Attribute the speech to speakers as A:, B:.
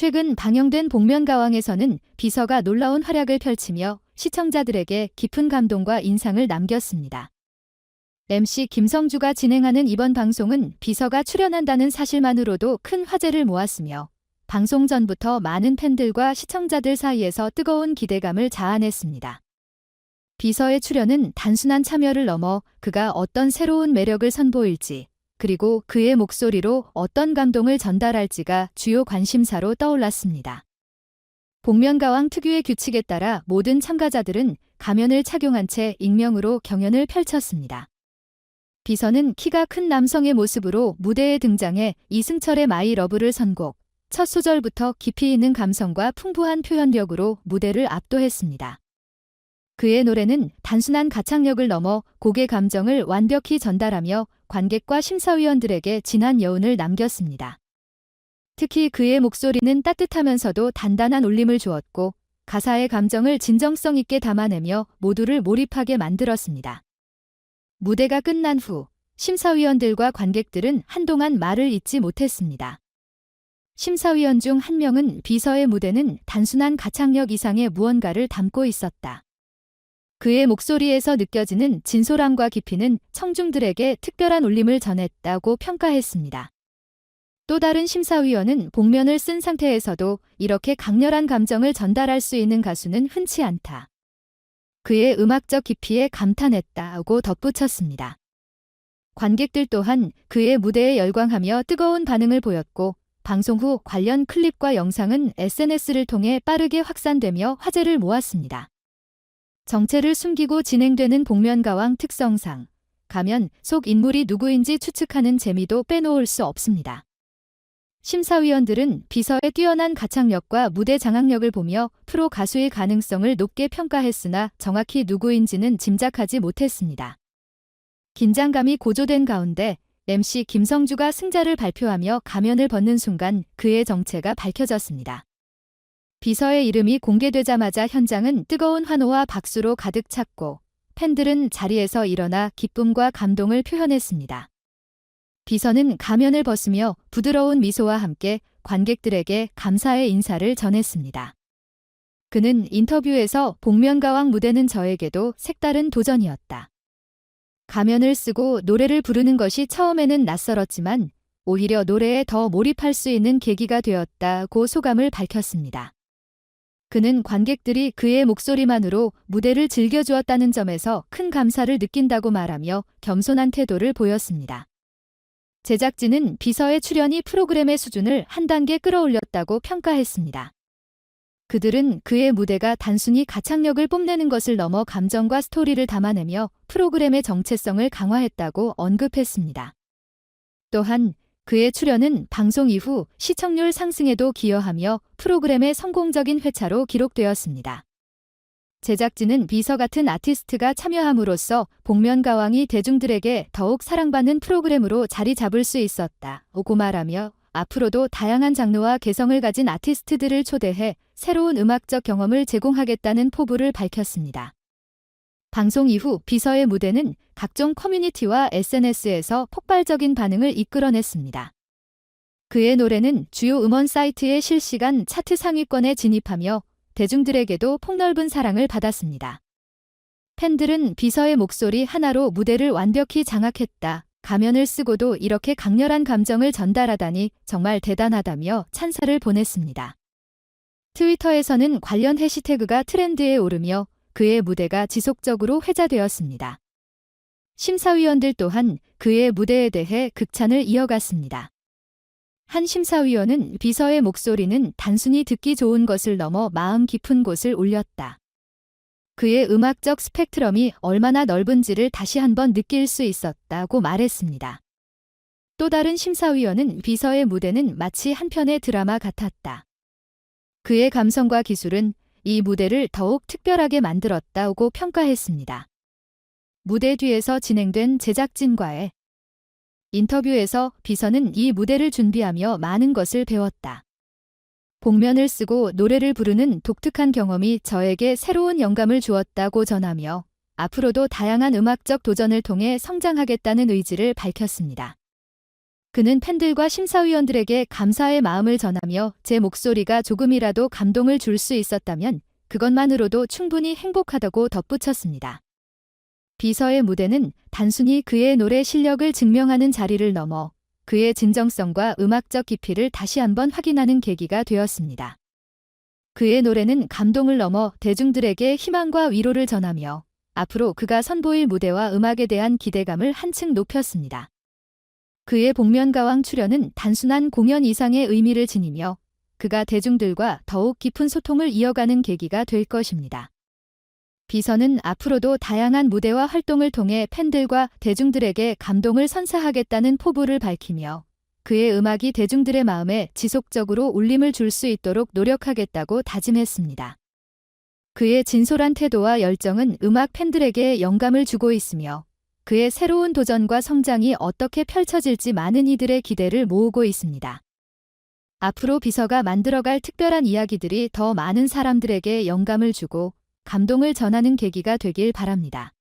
A: 최근 방영된 복면가왕에서는 비서가 놀라운 활약을 펼치며 시청자들에게 깊은 감동과 인상을 남겼습니다. MC 김성주가 진행하는 이번 방송은 비서가 출연한다는 사실만으로도 큰 화제를 모았으며 방송 전부터 많은 팬들과 시청자들 사이에서 뜨거운 기대감을 자아냈습니다. 비서의 출연은 단순한 참여를 넘어 그가 어떤 새로운 매력을 선보일지, 그리고 그의 목소리로 어떤 감동을 전달할지가 주요 관심사로 떠올랐습니다. 복면가왕 특유의 규칙에 따라 모든 참가자들은 가면을 착용한 채 익명으로 경연을 펼쳤습니다. 비서는 키가 큰 남성의 모습으로 무대에 등장해 이승철의 마이 러브를 선곡, 첫 소절부터 깊이 있는 감성과 풍부한 표현력으로 무대를 압도했습니다. 그의 노래는 단순한 가창력을 넘어 곡의 감정을 완벽히 전달하며 관객과 심사위원들에게 진한 여운을 남겼습니다. 특히 그의 목소리는 따뜻하면서도 단단한 울림을 주었고 가사의 감정을 진정성 있게 담아내며 모두를 몰입하게 만들었습니다. 무대가 끝난 후 심사위원들과 관객들은 한동안 말을 잇지 못했습니다. 심사위원 중 한 명은 비서의 무대는 단순한 가창력 이상의 무언가를 담고 있었다. 그의 목소리에서 느껴지는 진솔함과 깊이는 청중들에게 특별한 울림을 전했다고 평가했습니다. 또 다른 심사위원은 복면을 쓴 상태에서도 이렇게 강렬한 감정을 전달할 수 있는 가수는 흔치 않다. 그의 음악적 깊이에 감탄했다고 덧붙였습니다. 관객들 또한 그의 무대에 열광하며 뜨거운 반응을 보였고 방송 후 관련 클립과 영상은 SNS를 통해 빠르게 확산되며 화제를 모았습니다. 정체를 숨기고 진행되는 복면가왕 특성상 가면 속 인물이 누구인지 추측하는 재미도 빼놓을 수 없습니다. 심사위원들은 비서의 뛰어난 가창력과 무대 장악력을 보며 프로 가수의 가능성을 높게 평가했으나 정확히 누구인지는 짐작하지 못했습니다. 긴장감이 고조된 가운데 MC 김성주가 승자를 발표하며 가면을 벗는 순간 그의 정체가 밝혀졌습니다. 비서의 이름이 공개되자마자 현장은 뜨거운 환호와 박수로 가득 찼고 팬들은 자리에서 일어나 기쁨과 감동을 표현했습니다. 비서는 가면을 벗으며 부드러운 미소와 함께 관객들에게 감사의 인사를 전했습니다. 그는 인터뷰에서 복면가왕 무대는 저에게도 색다른 도전이었다. 가면을 쓰고 노래를 부르는 것이 처음에는 낯설었지만 오히려 노래에 더 몰입할 수 있는 계기가 되었다고 소감을 밝혔습니다. 그는 관객들이 그의 목소리만으로 무대를 즐겨주었다는 점에서 큰 감사를 느낀다고 말하며 겸손한 태도를 보였습니다. 제작진은 비서의 출연이 프로그램의 수준을 한 단계 끌어올렸다고 평가했습니다. 그들은 그의 무대가 단순히 가창력을 뽐내는 것을 넘어 감정과 스토리를 담아내며 프로그램의 정체성을 강화했다고 언급했습니다. 또한 그의 출연은 방송 이후 시청률 상승에도 기여하며 프로그램의 성공적인 회차로 기록되었습니다. 제작진은 비서 같은 아티스트가 참여함으로써 복면가왕이 대중들에게 더욱 사랑받는 프로그램으로 자리 잡을 수 있었다고 말하며 앞으로도 다양한 장르와 개성을 가진 아티스트들을 초대해 새로운 음악적 경험을 제공하겠다는 포부를 밝혔습니다. 방송 이후 비서의 무대는 각종 커뮤니티와 SNS에서 폭발적인 반응을 이끌어냈습니다. 그의 노래는 주요 음원 사이트의 실시간 차트 상위권에 진입하며 대중들에게도 폭넓은 사랑을 받았습니다. 팬들은 비서의 목소리 하나로 무대를 완벽히 장악했다. 가면을 쓰고도 이렇게 강렬한 감정을 전달하다니 정말 대단하다며 찬사를 보냈습니다. 트위터에서는 관련 해시태그가 트렌드에 오르며 그의 무대가 지속적으로 회자되었습니다. 심사위원들 또한 그의 무대에 대해 극찬을 이어갔습니다. 한 심사위원은 비서의 목소리는 단순히 듣기 좋은 것을 넘어 마음 깊은 곳을 울렸다. 그의 음악적 스펙트럼이 얼마나 넓은지를 다시 한번 느낄 수 있었다고 말했습니다. 또 다른 심사위원은 비서의 무대는 마치 한 편의 드라마 같았다. 그의 감성과 기술은 이 무대를 더욱 특별하게 만들었다고 평가했습니다. 무대 뒤에서 진행된 제작진과의 인터뷰에서 비서는 이 무대를 준비하며 많은 것을 배웠다. 복면을 쓰고 노래를 부르는 독특한 경험이 저에게 새로운 영감을 주었다고 전하며 앞으로도 다양한 음악적 도전을 통해 성장하겠다는 의지를 밝혔습니다. 그는 팬들과 심사위원들에게 감사의 마음을 전하며 제 목소리가 조금이라도 감동을 줄 수 있었다면 그것만으로도 충분히 행복하다고 덧붙였습니다. 비서의 무대는 단순히 그의 노래 실력을 증명하는 자리를 넘어 그의 진정성과 음악적 깊이를 다시 한번 확인하는 계기가 되었습니다. 그의 노래는 감동을 넘어 대중들에게 희망과 위로를 전하며 앞으로 그가 선보일 무대와 음악에 대한 기대감을 한층 높였습니다. 그의 복면가왕 출연은 단순한 공연 이상의 의미를 지니며 그가 대중들과 더욱 깊은 소통을 이어가는 계기가 될 것입니다. 비서는 앞으로도 다양한 무대와 활동을 통해 팬들과 대중들에게 감동을 선사하겠다는 포부를 밝히며 그의 음악이 대중들의 마음에 지속적으로 울림을 줄 수 있도록 노력하겠다고 다짐했습니다. 그의 진솔한 태도와 열정은 음악 팬들에게 영감을 주고 있으며 그의 새로운 도전과 성장이 어떻게 펼쳐질지 많은 이들의 기대를 모으고 있습니다. 앞으로 비서가 만들어갈 특별한 이야기들이 더 많은 사람들에게 영감을 주고 감동을 전하는 계기가 되길 바랍니다.